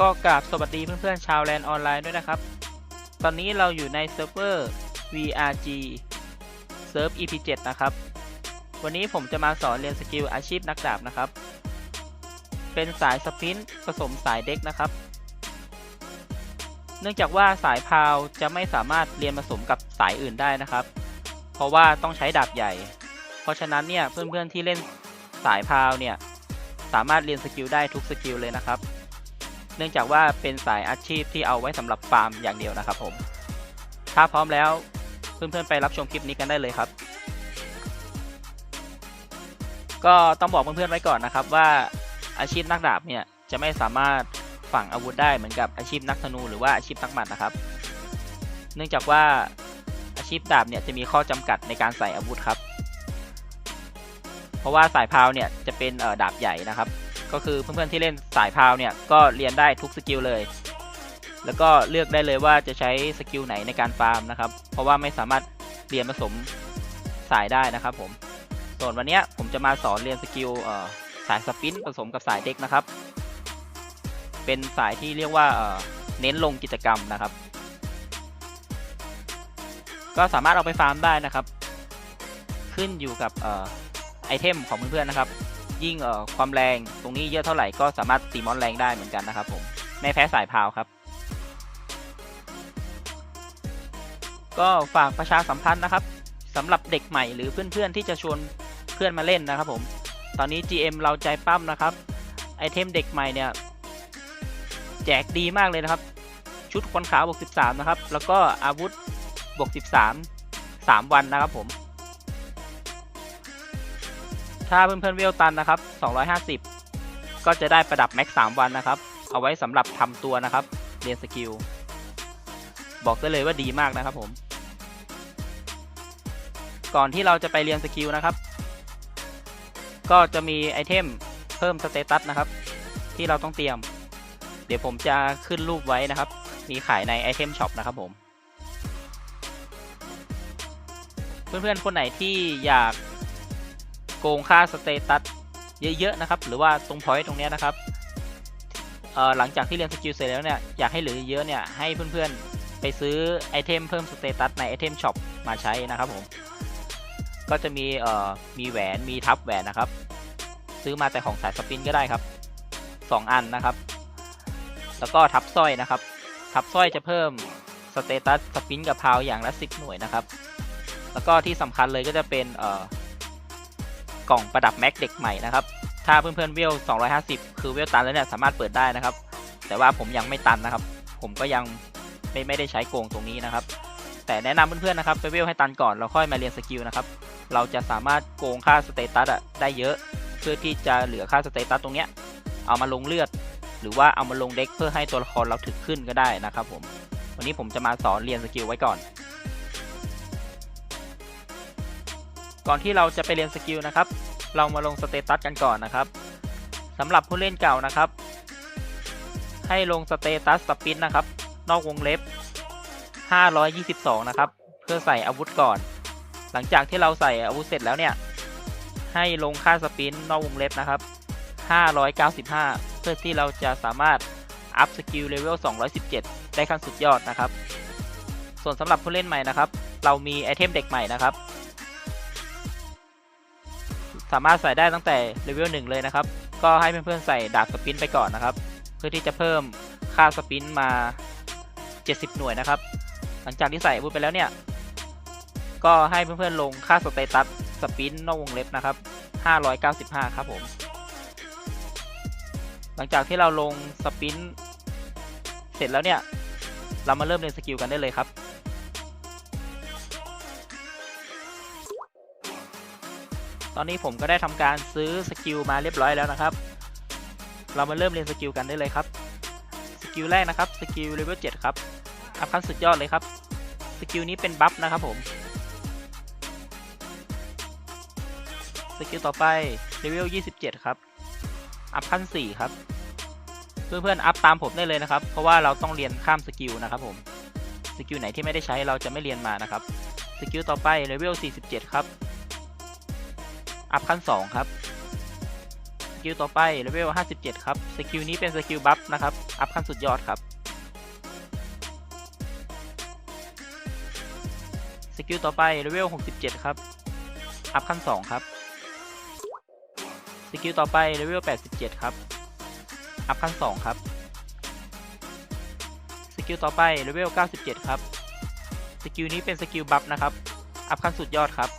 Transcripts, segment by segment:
ก็กราบสวัสดีเพื่อนๆชาวแลนออนไลน์ด้วยนะครับ ตอนนี้เราอยู่ในเซิร์ฟเวอร์ VRG เซิร์ฟ EP7 นะครับ วันนี้ผมจะมาสอนเรียนสกิลอาชีพนักดาบนะครับ เป็นสายสปินผสมสายเด็กนะครับ เนื่องจากว่าสายพาวจะไม่สามารถเรียนผสมกับสายอื่นได้นะครับ เพราะว่าต้องใช้ดาบใหญ่ เพราะฉะนั้นเนี่ยเพื่อนๆที่เล่นสายพาวเนี่ยสามารถเรียนสกิลได้ทุกสกิลเลยนะครับ เนื่องจากว่าเป็นสายอาชีพที่เอาไว้สำหรับฟาร์มอย่างเดียวนะครับผม ถ้าพร้อมแล้วเพื่อนๆไปรับชมคลิปนี้กันได้เลยครับ ก็ต้องบอกเพื่อนๆไว้ก่อนนะครับว่าอาชีพนักดาบเนี่ยจะไม่สามารถฝังอาวุธได้เหมือนกับอาชีพนักธนูหรือว่าอาชีพนักหมัดนะครับ เนื่องจากว่าอาชีพดาบเนี่ยจะมีข้อจำกัดในการใส่อาวุธครับ เพราะว่าสายพาวเนี่ยจะเป็นดาบใหญ่นะครับ ก็คือเพื่อนๆที่เล่นสายพาวเนี่ยก็เรียนได้ทุกสกิลเลย แล้วก็เลือกได้เลยว่าจะใช้สกิลไหนในการฟาร์มนะครับ เพราะว่าไม่สามารถเรียนผสมสายได้นะครับผม ส่วนวันเนี้ยผมจะมาสอนเรียนสกิลสายสปินผสมกับสายเด็กนะครับ เป็นสายที่เรียกว่าเน้นลงกิจกรรมนะครับ ก็สามารถเอาไปฟาร์มได้นะครับ ขึ้นอยู่กับออไอเทมของเพื่อนๆนะครับ ยิ่งเอ่อความแรงตรงนี้เยอะเท่าไหร่ก็สามารถตีมอนแรงได้เหมือนกันนะครับผมไม่แพ้สายพาวครับ ก็ฝากประชาสัมพันธ์นะครับสำหรับเด็กใหม่หรือเพื่อนๆที่จะชวนเพื่อนมาเล่นนะครับผมตอนนี้ GM เราใจปั้มนะครับไอเทมเด็กใหม่เนี่ยแจกดีมากเลยนะครับ ชุดคนขาวบวก13 นะครับ แล้วก็อาวุธบวก13 3 วันนะครับผม ถ้าเพื่อนๆเวลตันนะครับ 250 ก็จะได้ประดับแม็ก 3 วันนะครับ เอาไว้สำหรับทำตัวนะครับ เรียนสกิล บอกได้เลยว่าดีมากนะครับผม ก่อนที่เราจะไปเรียนสกิลนะครับ ก็จะมีไอเทมเพิ่มสเตตัสนะครับ ที่เราต้องเตรียม เดี๋ยวผมจะขึ้นรูปไว้นะครับ มีขายในไอเทมช็อปนะครับผม เพื่อนๆ คนไหนที่อยาก โกงค่าสเตตัสเยอะๆนะครับ หรือว่าตรงพอยต์ตรงเนี้ยนะครับหลังจากที่เรียนสกิลเสร็จแล้วเนี่ยอยากให้เหลือเยอะเนี่ยให้เพื่อนๆไปซื้อไอเทมเพิ่มสเตตัสในไอเทมช็อปมาใช้นะครับผมก็จะมีเอ่อมีแหวนมีทับแหวนนะครับ ซื้อมาแต่ของสายสปินก็ได้ครับ 2 อันนะครับ แล้วก็ทับสร้อยนะครับ ทับสร้อยจะเพิ่มสเตตัสสปินกับพาวอย่างละ 10 หน่วยนะครับ แล้วก็ที่สำคัญเลยก็จะเป็นเอ่อ กล่องประดับแม็กเด็กใหม่นะครับ ถ้าเพื่อนๆเวล 250 คือเวลตันแล้วเนี่ยสามารถเปิดได้นะครับ แต่ว่าผมยังไม่ตันนะครับ ผมก็ยังไม่ไม่ได้ใช้โกงตรงนี้นะครับ แต่แนะนำเพื่อนๆนะครับไปเวลให้ตันก่อนแล้วค่อยมาเรียนสกิลนะครับ เราจะสามารถโกงค่าสเตตัสอะได้เยอะ เพื่อที่จะเหลือค่าสเตตัสตรงเนี้ยเอามาลงเลือด หรือว่าเอามาลงเด็กเพื่อให้ตัวละครเราถึกขึ้นก็ได้นะครับผม วันนี้ผมจะมาสอนเรียนสกิลไว้ก่อน ก่อนที่เราจะไปเรียนสกิลนะครับ เรามาลงสเตตัสกันก่อนนะครับสำหรับผู้เล่นเก่านะครับ ให้ลงสเตตัสสปินนะครับ นอกวงเล็บ 522 นะครับ เพื่อใส่อาวุธก่อน หลังจากที่เราใส่อาวุธเสร็จแล้วเนี่ย ให้ลงค่าสปินนอกวงเล็บนะครับ 595 เพื่อที่เราจะสามารถอัพสกิลเลเวล 217 ได้ขั้นสุดยอดนะครับ ส่วนสำหรับผู้เล่นใหม่นะครับ เรามีไอเทมเด็กใหม่นะครับ สามารถใส่ได้ตั้งแต่เลเวล1เลยนะครับ ก็ให้เพื่อนๆใส่ดาบสปินไปก่อนนะครับ เพื่อที่จะเพิ่มค่าสปินมา 70 หน่วยนะครับ หลังจากที่ใส่อาวุธไปแล้วเนี่ย ก็ให้เพื่อนๆลงค่าสเตตัสสปินนอกวงเล็บนะครับ 595 ครับผม หลังจากที่เราลงสปินเสร็จแล้วเนี่ย เรามาเริ่มเรียนสกิลกันได้เลยครับ ตอนนี้ผมก็ได้ทำการซื้อสกิลมาเรียบร้อยแล้วนะครับ เรามาเริ่มเรียนสกิลกันได้เลยครับ สกิลแรกนะครับสกิลเลเวล7ครับอัพขั้นสุดยอดเลยครับ สกิลนี้เป็นบัฟนะครับผม สกิลต่อไปเลเวล27 ครับ อัพขั้น 4 ครับ เพื่อนๆอัพตามผมได้เลยนะครับ เพราะว่าเราต้องเรียนข้ามสกิลนะครับผม สกิลไหนที่ไม่ได้ใช้เราจะไม่เรียนมานะครับ สกิลต่อไปเลเวล47 ครับ อัพขั้น 2 ครับสกิลต่อไปเลเวล 57 ครับ สกิลนี้เป็นสกิลบัฟนะครับ อัพขั้นสุดยอดครับ สกิลต่อไปเลเวล 67 ครับ อัพขั้น 2 ครับ สกิลต่อไปเลเวล 87 ครับ อัพขั้น 2 ครับ สกิลต่อไปเลเวล 97 ครับ สกิลนี้เป็นสกิลบัฟนะครับ อัพขั้นสุดยอดครับ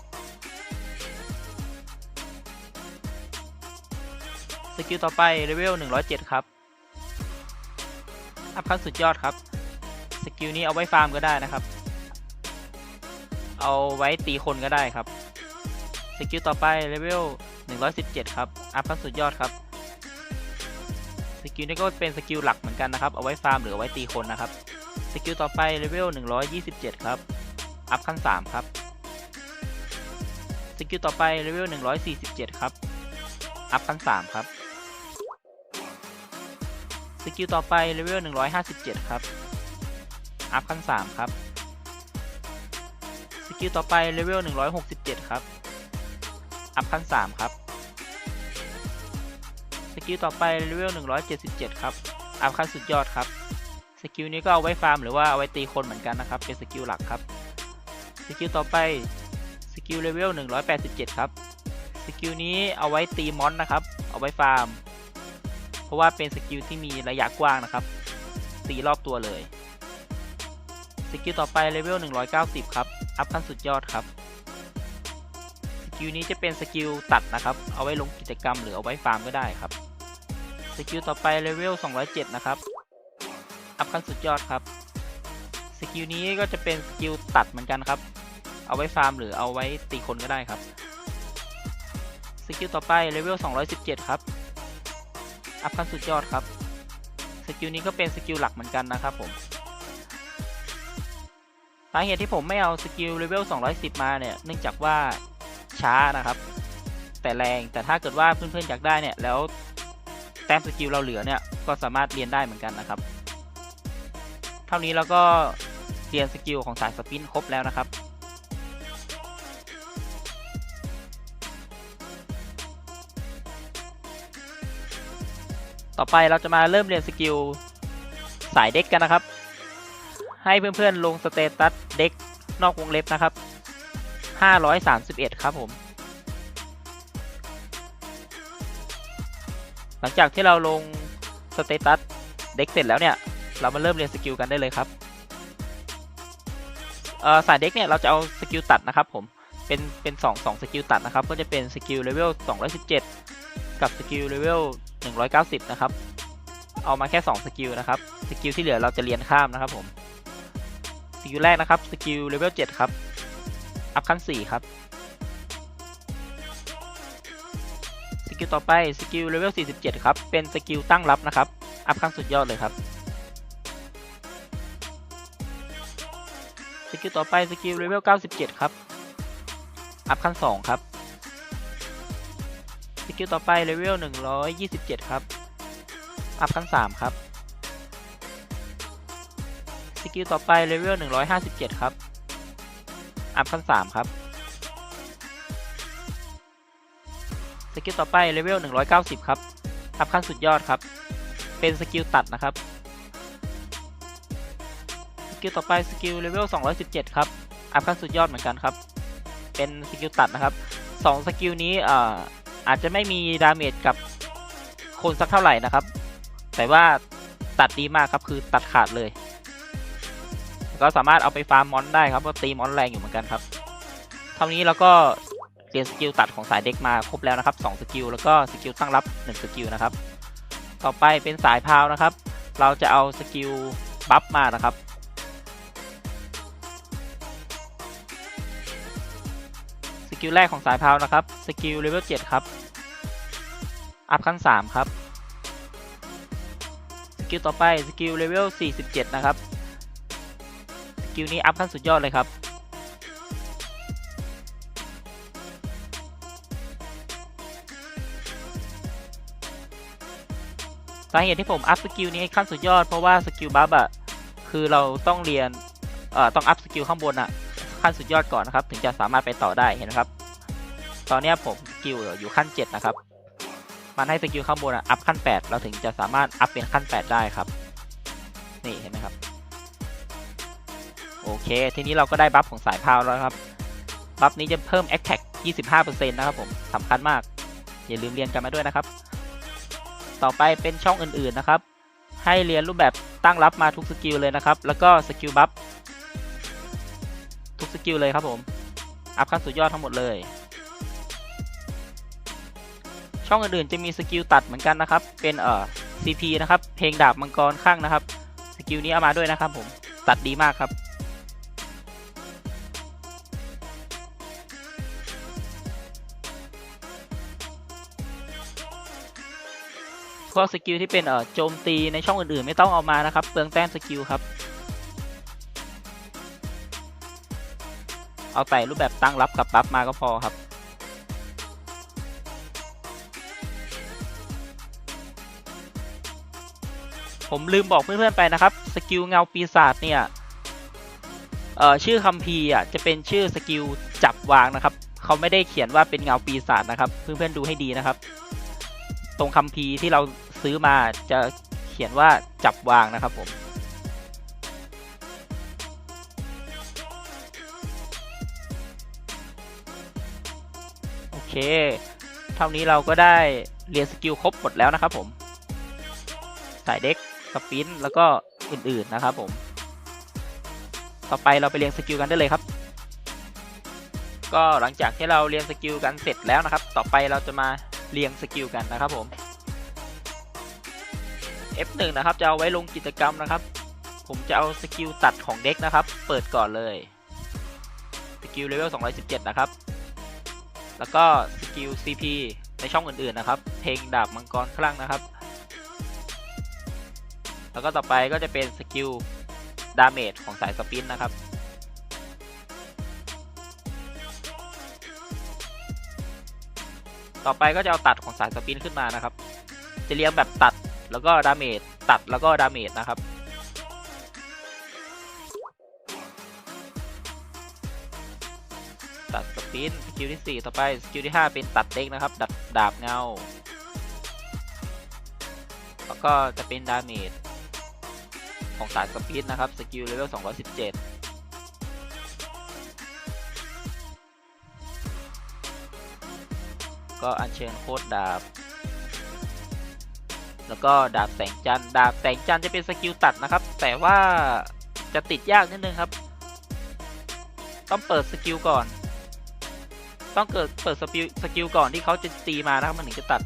สกิลต่อไปเลเวล107 ครับ อัพขั้นสุดยอดครับ สกิลนี้เอาไว้ฟาร์มก็ได้นะครับ เอาไว้ตีคนก็ได้ครับ สกิลต่อไปเลเวล117 ครับ อัพขั้นสุดยอดครับ สกิลนี้ก็เป็นสกิลหลักเหมือนกันนะครับ เอาไว้ฟาร์มหรือเอาไว้ตีคนนะครับ สกิลต่อไปเลเวล127 ครับ อัพขั้น 3 ครับ สกิลต่อไปเลเวล147 ครับ อัพขั้น 3 ครับ สกิลต่อไปเลเวล157 ครับ อัพขั้น 3 ครับ สกิลต่อไปเลเวล167 ครับ อัพขั้น 3 ครับ สกิลต่อไปเลเวล177 ครับ อัพขั้นสุดยอดครับ สกิลนี้ก็เอาไว้ฟาร์มหรือว่าเอาไว้ตีคนเหมือนกันนะครับ เป็นสกิลหลักครับ สกิลต่อไปสกิลเลเวล187 ครับ สกิลนี้เอาไว้ตีมอนนะครับ เอาไว้ฟาร์ม เพราะว่าเป็นสกิลที่มีระยะกว้างนะครับตีรอบตัวเลยสกิลต่อไปเลเวล190 ครับ อัพขั้นสุดยอดครับ สกิลนี้จะเป็นสกิลตัดนะครับ เอาไว้ลงกิจกรรมหรือเอาไว้ฟาร์มก็ได้ครับ สกิลต่อไปเลเวล207 นะครับ อัพขั้นสุดยอดครับ สกิลนี้ก็จะเป็นสกิลตัดเหมือนกันครับ เอาไว้ฟาร์มหรือเอาไว้ตีคนก็ได้ครับ สกิลต่อไปเลเวล217 ครับ อัพขั้นสุดยอดครับ สกิลนี้ก็เป็นสกิลหลักเหมือนกันนะครับผมสาเหตุที่ผมไม่เอาสกิลเลเวล 210 มาเนี่ย เนื่องจากว่าช้านะครับ แต่แรง แต่ถ้าเกิดว่าเพื่อนๆอยากได้เนี่ย แล้วแต้มสกิลเราเหลือเนี่ย ก็สามารถเรียนได้เหมือนกันนะครับ เท่านี้เราก็เรียนสกิลของสายสปินครบแล้วนะครับ ต่อไปเราจะมาเริ่มเรียนสกิลสายเด็กกันนะครับ ให้เพื่อนๆลงสเตตัสเด็กนอกวงเล็บนะครับ 531 ครับผม หลังจากที่เราลงสเตตัสเด็กเสร็จแล้วเนี่ย เรามาเริ่มเรียนสกิลกันได้เลยครับสายเด็กเนี่ยเราจะเอาสกิลตัดนะครับผม เป็นเป็นสองสองสกิลตัดนะครับ ก็จะเป็นสกิลเลเวล217 กับสกิลเลเวล 190 นะครับ เอามาแค่ 2 สกิลนะครับ สกิลที่เหลือเราจะเรียนข้ามนะครับผม สกิลแรกนะครับ สกิลเลเวล 7 ครับ อัพขั้น 4 ครับ สกิลต่อไป สกิลเลเวล 47 ครับ เป็นสกิลตั้งรับนะครับ อัพขั้นสุดยอดเลยครับ สกิลต่อไป สกิลเลเวล 97 ครับ อัพขั้น 2 ครับ กิลต่อไปเลเวล127 ครับ อัพขั้น 3 ครับ สกิลต่อไปเลเวล157 ครับ อัพขั้น 3 ครับ สกิลต่อไปเลเวล190 ครับ อัพขั้นสุดยอดครับ เป็นสกิลตัดนะครับ สกิลต่อไปสกิลเลเวล217 ครับ อัพขั้นสุดยอดเหมือนกันครับ เป็นสกิลตัดนะครับสองสกิลนี้อ่า อาจจะไม่มีดาเมจกับคนสักเท่าไหร่นะครับ แต่ว่าตัดดีมากครับคือตัดขาดเลย ก็สามารถเอาไปฟาร์มมอนได้ครับเพราะตีมอนแรงอยู่เหมือนกันครับ เท่านี้เราก็เรียนสกิลตัดของสายเด็กมาครบแล้วนะครับ2สกิลแล้วก็สกิลตั้งรับ1สกิลนะครับ ต่อไปเป็นสายพาวนะครับ เราจะเอาสกิลบัฟมานะครับ กิลแรกของสายพาวนะครับ สกิลเลเวล7ครับ อัพขั้น 3 ครับ สกิลต่อไปสกิลเลเวล47 นะครับ สกิลนี้อัพขั้นสุดยอดเลยครับ สาเหตุที่ผมอัพสกิลนี้ขั้นสุดยอดเพราะว่าสกิลบัฟอะคือเราต้องเรียน เอ่อ ต้องอัพสกิลข้างบนอะ ขั้นสุดยอดก่อนนะครับ ถึงจะสามารถไปต่อได้เห็นไหมครับ ตอนนี้ผมสกิลอยู่ขั้น 7 นะครับ มันให้สกิลข้างบนอัพขั้น 8 เราถึงจะสามารถอัพเป็นขั้น 8 ได้ครับ นี่เห็นไหมครับ โอเค ทีนี้เราก็ได้บัฟของสายพาวแล้วครับ บัฟนี้จะเพิ่ม Attack 25%นะครับผมสำคัญมาก อย่าลืมเรียนกันมาด้วยนะครับ ต่อไปเป็นช่องอื่นๆนะครับ ให้เรียนรูปแบบตั้งรับมาทุกสกิลเลยนะครับ แล้วก็สกิลบัฟ ทุกสกิลเลยครับผม อัพขั้นสุดยอดทั้งหมดเลย ช่องอื่นๆจะมีสกิลตัดเหมือนกันนะครับ เป็นเอ่อ CP นะครับ เพลงดาบมังกรข้างนะครับ สกิลนี้เอามาด้วยนะครับผม ตัดดีมากครับพวกสกิลที่เป็นเอ่อโจมตีในช่องอื่นๆ ไม่ต้องเอามานะครับ เปลืองแต้มสกิลครับ เอาแต่รูปแบบตั้งรับกับบัฟมาก็พอครับ ผมลืมบอกเพื่อนๆไปนะครับ สกิลเงาปีศาจเนี่ยเอ่อชื่อคัมภีร์อะจะเป็นชื่อสกิลจับวางนะครับ เขาไม่ได้เขียนว่าเป็นเงาปีศาจนะครับ เพื่อนๆดูให้ดีนะครับ ตรงคัมภีร์ที่เราซื้อมาจะเขียนว่าจับวางนะครับผม เค เท่านี้เราก็ได้เรียนสกิลครบหมดแล้วนะครับผม สายเด็กสปินแล้วก็อื่นๆนะครับผม ต่อไปเราไปเรียนสกิลกันได้เลยครับ ก็หลังจากที่เราเรียนสกิลกันเสร็จแล้วนะครับ ต่อไปเราจะมาเรียงสกิลกันนะครับผม F1 นะครับจะเอาไว้ลงกิจกรรมนะครับ ผมจะเอาสกิลตัดของเด็กนะครับ เปิดก่อนเลย สกิลเลเวล217 นะครับ แล้วก็สกิล CP ในช่องอื่น ๆ นะครับ เพลงดาบมังกรคลั่งนะครับ แล้วก็ต่อไปก็จะเป็นสกิลดาเมจของสายสปินนะครับ ต่อไปก็จะเอาตัดของสายสปินขึ้นมานะครับ จะเรียงแบบตัดแล้วก็ดาเมจตัดแล้วก็ดาเมจนะครับ ปินสกิลที่ 4 ต่อไปสกิลที่ 5 เป็นตัดเด็กนะครับ ดัดดาบเงา แล้วก็จะเป็นดาเมจของสายสปินนะครับ สกิลเลเวล 217ก็อัญเชิญโคดดาบ แล้วก็ดาบแสงจันดาบแสงจันจะเป็นสกิลตัดนะครับ แต่ว่าจะติดยากนิดนึงครับ ต้องเปิดสกิลก่อน ต้องเกิดเปิดสกิลสกิลก่อนที่เขาจะตีมานะครับมันถึงจะตัด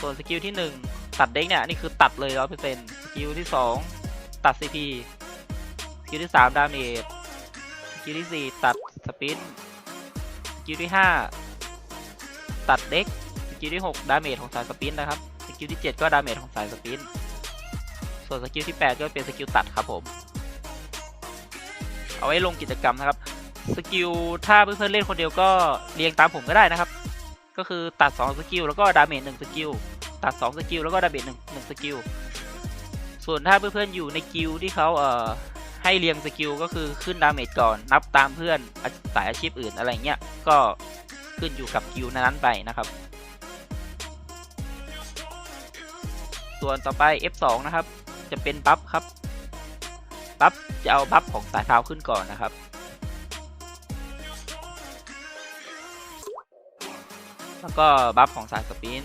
ส่วนสกิลที่ 1 ตัดเด้งเนี่ยนี่คือตัดเลยร้อยเปอร์เซ็นต์สกิลที่ 2 ตัด CP สกิลที่ 3 ดาเมจสกิลที่ 4 ตัดสปินสกิลที่ 5 ตัดเด็กสกิลที่ 6 ดาเมจของสายสปินนะครับสกิลที่ 7 ก็ดาเมจของสายสปินส่วนสกิลที่ 8 ก็เป็นสกิลตัดครับผม เอาไว้ลงกิจกรรมนะครับ สกิลถ้าเพื่อนๆเล่นคนเดียวก็เรียงตามผมก็ได้นะครับ ก็คือตัด 2 สกิลแล้วก็ดาเมจ1สกิลตัด 2 สกิลแล้วก็ดาเมจ1 1สกิลส่วนถ้าเพื่อนๆอยู่ในกิลที่เขาเอ่อให้เรียงสกิลก็คือขึ้นดาเมจก่อนนับตามเพื่อนสายอาชีพอื่นอะไรเงี้ยก็ขึ้นอยู่กับกิลนั้นไปนะครับ ส่วนต่อไป F2 นะครับ จะเป็นบัฟครับบัฟจะเอาบัฟของสายพาวขึ้นก่อนนะครับ แล้วก็บัฟของสายสปิน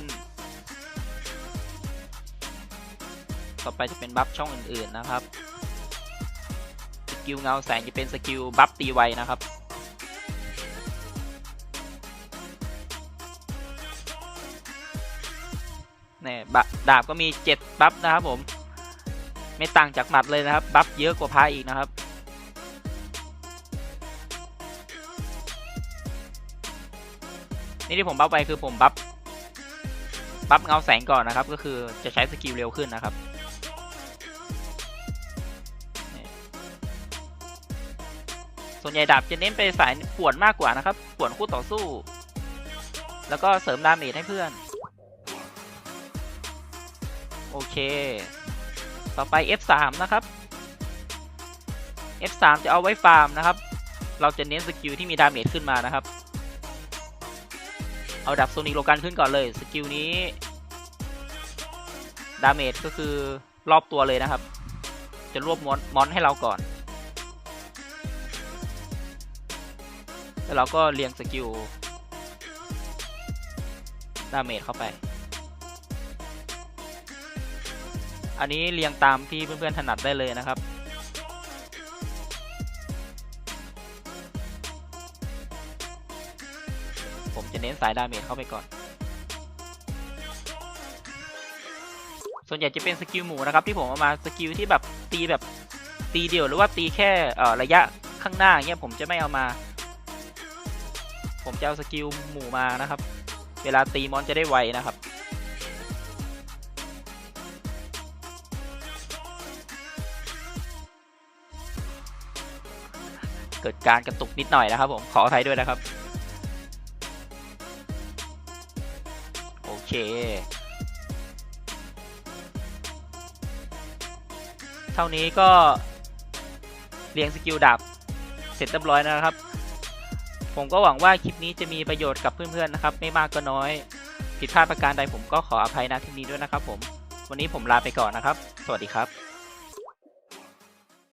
ต่อไปจะเป็นบัฟช่องอื่นๆนะครับ สกิลเงาแสงจะเป็นสกิลบัฟตีไวนะครับเนี่ยดาบก็มี 7 บัฟนะครับผม ไม่ต่างจากหมัดเลยนะครับ บัฟเยอะกว่าพาอีกนะครับ นี่ที่ผมบัฟไปคือผมบัฟบัฟเงาแสงก่อนนะครับ ก็คือจะใช้สกิลเร็วขึ้นนะครับส่วนใหญ่ดาบจะเน้นไปสายป่วนมากกว่านะครับป่วนคู่ต่อสู้ แล้วก็เสริมดาเมจให้เพื่อน โอเค ต่อไป F3 นะครับ F3 จะเอาไว้ฟาร์มนะครับ เราจะเน้นสกิลที่มีดาเมจขึ้นมานะครับ เอาดับโซนิกโลกันขึ้นก่อนเลย สกิลนี้ ดาเมจก็คือรอบตัวเลยนะครับ จะรวบมอนมอนให้เราก่อน แล้วเราก็เรียงสกิล ดาเมจเข้าไป อันนี้เรียงตามที่เพื่อนๆถนัดได้เลยนะครับ จะเน้นสายดาเมจเข้าไปก่อน ส่วนใหญ่จะเป็นสกิลหมูนะครับที่ผมเอามาสกิลที่แบบตีแบบตีเดียวหรือว่าตีแค่ระยะข้างหน้าเงี้ยผมจะไม่เอามา ผมจะเอาสกิลหมู่มานะครับ เวลาตีมอนจะได้ไวนะครับเกิดการกระตุกนิดหน่อยนะครับผม ขออภัยด้วยนะครับ เคเท่านี้ก็เรียงสกิลดาบเสร็จเรียบร้อยนะครับ ผมก็หวังว่าคลิปนี้จะมีประโยชน์กับเพื่อนๆนะครับ ไม่มากก็น้อย ผิดพลาดประการใดผมก็ขออภัยณที่นี้ด้วยนะครับผม วันนี้ผมลาไปก่อนนะครับ สวัสดีครับ